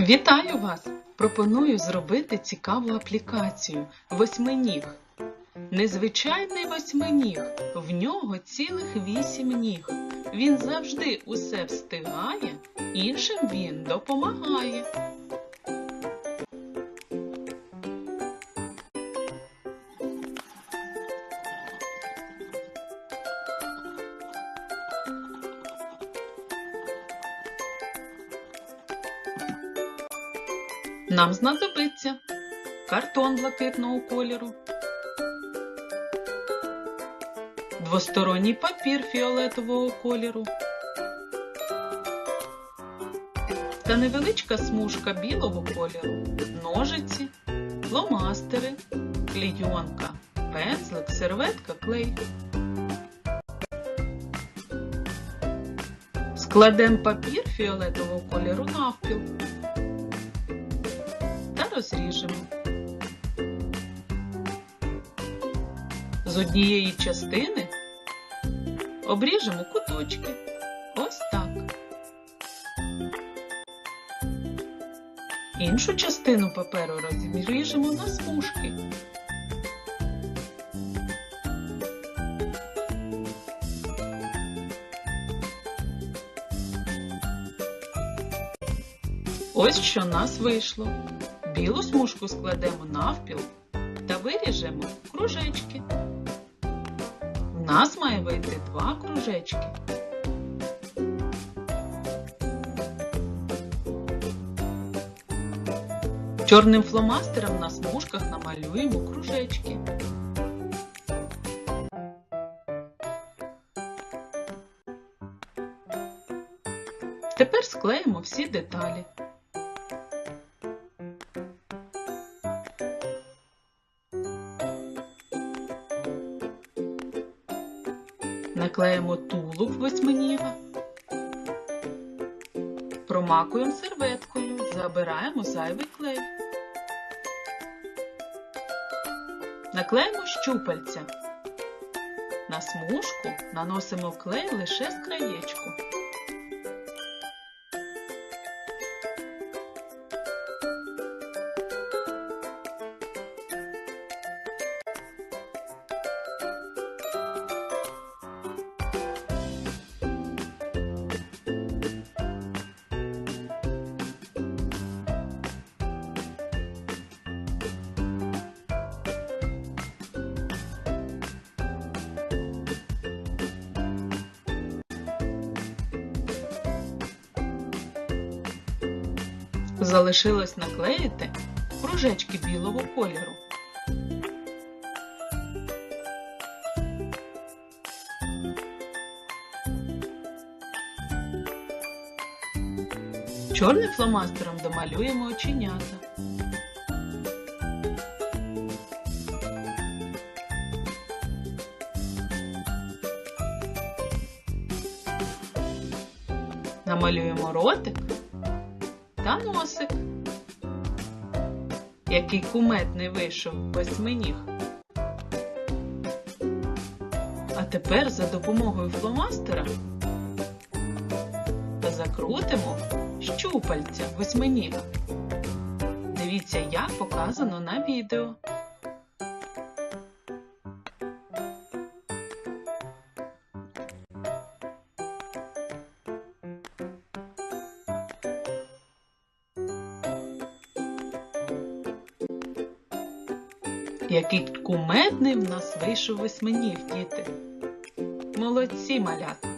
Вітаю вас! Пропоную зробити цікаву аплікацію восьминіг. Незвичайний восьминіг, в нього цілих вісім ніг. Він завжди усе встигає, іншим він допомагає. Нам знадобиться картон блакитного кольору, двосторонній папір фіолетового кольору та невеличка смужка білого кольору, ножиці, фломастери, клійонка, пензлик, серветка, клей. Складемо папір фіолетового кольору навпіл розріжемо. З однієї частини обріжемо куточки. Ось так. Іншу частину паперу розріжемо на смужки. Ось що в нас вийшло. Білу смужку складемо навпіл та виріжемо кружечки. В нас має вийти два кружечки. Чорним фломастером на смужках намалюємо кружечки. Тепер склеїмо всі деталі. Наклеїмо тулуб восьминіга. Промакуємо серветкою, забираємо зайвий клей. Наклеїмо щупальця. На смужку наносимо клей лише з краєчку. Залишилось наклеїти кружечки білого кольору. Чорним фломастером домалюємо оченята. Намалюємо ротик та носик. Який куметний вийшов восьминіг. А тепер за допомогою фломастера закрутимо щупальця восьминіга. Дивіться, як показано на відео. Який кумедний в нас вийшов восьминіг, діти. Молодці малята!